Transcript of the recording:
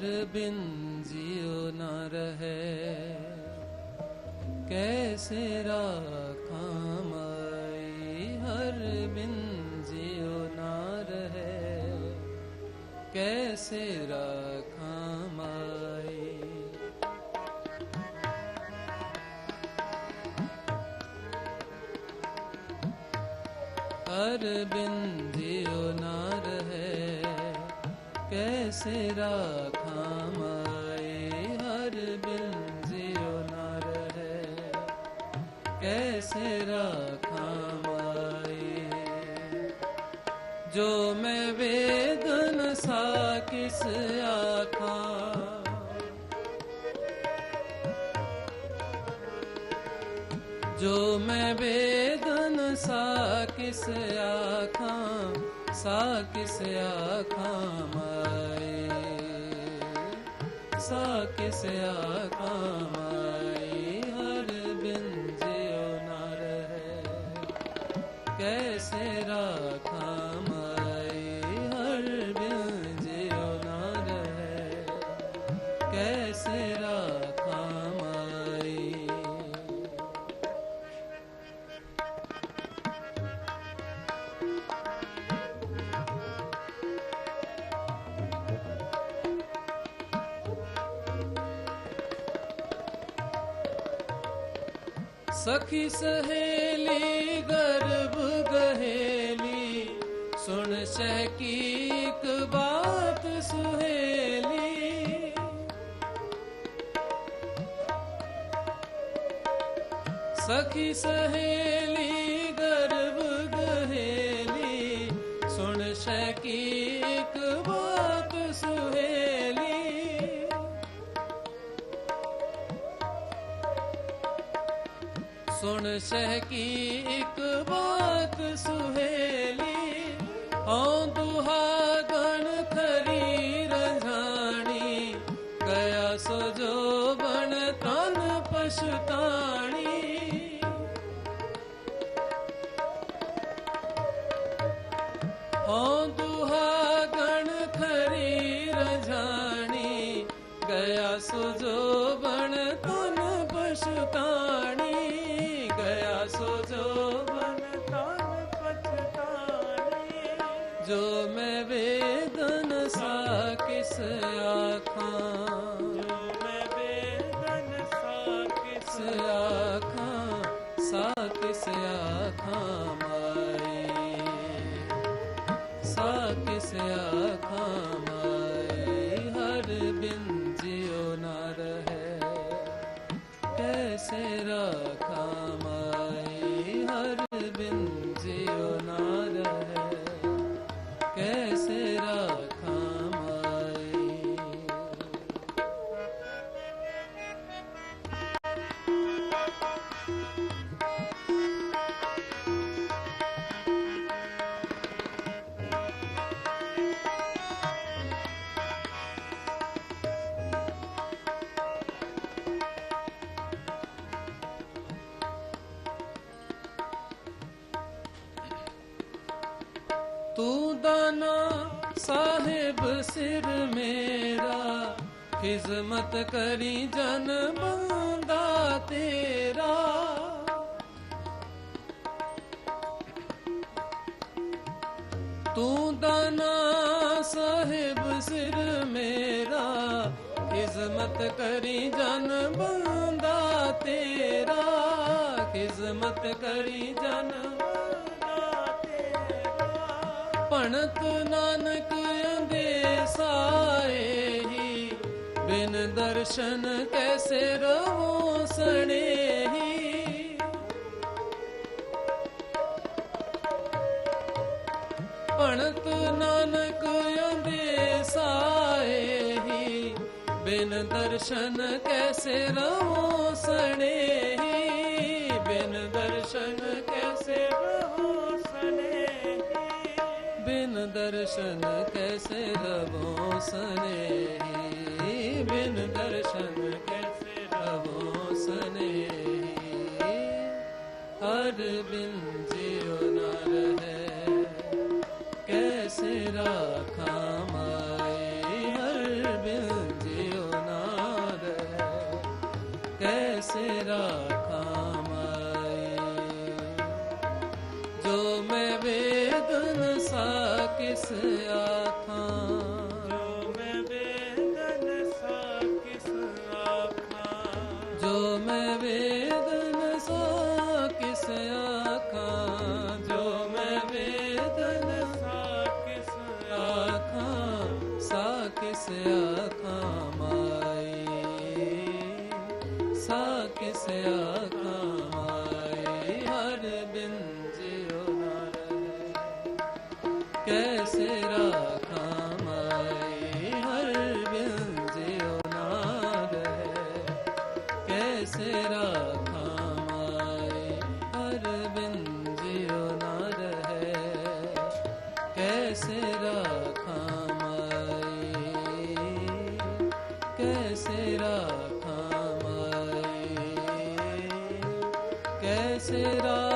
हर बिन जियो न रहे कैसे राखा माई हर बिन जियो न रहे कैसे राखा माई हर बिन जियो न रहे कैसे राखा ਕੈਸੇ ਰਾਖਾਂ ਮਾਏ ਜੋ ਮੈਂ ਵੇਦਨ ਸਾ ਜੋ ਮੈਂ ਵੇਦਨ ਸਾ ਕਿਸ ਸਾ ਕਿਸ ਬਿਸਰਾ ਖਾਮਾਏ ਹਰ ਬਿਜਿਓ ਨਾ ਸਖੀ ਸਹੇਲੀ ਗਰਬ ਕਹੇਲੀ ਸੁਣ ਸਹਿ ਕੀਕ ਬਾਤ ਸੁਹੇਲੀ। ਸੁਣ ਸਹਿ ਬਾਤ ਸੁਹੇਲੀ। ਸੁਣ ਸਹਿ ਕੀਕ ਪਛਤਾਣੀ ਹਉ ਦੁਹਾ ਗਣ ਖਰੀ ਰੰਝਾਣੀ ਗਿਆ ਸੋ ਜੋ ਬਣ ਤਨ ਪਛਤਾਣੀ। ਗਿਆ ਸੋ ਜੋ ਬਣ ਤਨ ਪਛਤਾਣੀ। ਜੋ ਮੈਂ ਵੇਦਨ ਸਾ ਕਿਸ ਆਖਾਂ ਸਾ ਕਿਸ ਹਰ ਬਿਨ ਜਿਉ ਨਾ ਰਹੇ। कैसे ਤੂੰ ਦਾਨਾ ਸਾਹਿਬ ਸਿਰ ਮੇਰਾ ਖਿਜ਼ਮਤ ਕਰੀ ਜਨ ਬੰਦਾ ਤੇਰਾ ਤੂੰ ਦਾਨਾ ਸਾਹਿਬ ਸਿਰ ਮੇਰਾ ਖਿਜ਼ਮਤ ਕਰੀ ਜਨ ਬੰਦਾ ਤੇਰਾ ਖਿਜ਼ਮਤ ਕਰੀ ਜਨ ਭਣਤ ਨਾਨਕ ਅੰਦੇਸਾਏ ਹੀ, ਬਿਨ ਦਰਸ਼ਨ ਕੈਸੇ ਰਹੋ ਸਣੇ ਹੀ? ਭਣਤ ਨਾਨਕ ਅੰਦੇਸਾਏ ਹੀ, ਬਿਨ ਦਰਸ਼ਨ ਕੈਸੇ ਰਹੋ ਸਣੇ बिन दर्शन कैसे रवो सने बिन दर्शन कैसे रवो सने हर बिन जियो न रहे कैसे राखा माए हर बिन जियो न रहे कैसे राखा माए ਬੇਦਨਸਾ ਕਿਸ ਮੈਂ ਬੇਦਨਸਾ ਕਿਸ ਆਖਾਂ? ਜੋ ਮੈਂ ਬੇਦਨਸਾ ਕਿਸ ਜੋ ਮੈਂ ਬੇਦਨਸਾ ਕਿਸ ਆਖਾਂ? ਸਾ ਕਿਸ ਆਖਾਂ ਮਾਈ? ਸਾ ਕੈਸੇ ਰਾਖਾਂ ਮਾਏ ਹਰ ਨਾ ਗਏ ਕੈਸੇ ਰਾਖਾਂ ਮਾਏ ਹਰ ਨਾ ਰਹੇ ਕੈਸੇ ਰਾਖਾਂ ਮਾਏ ਕੈਸੇ ਰਾਖਾਂ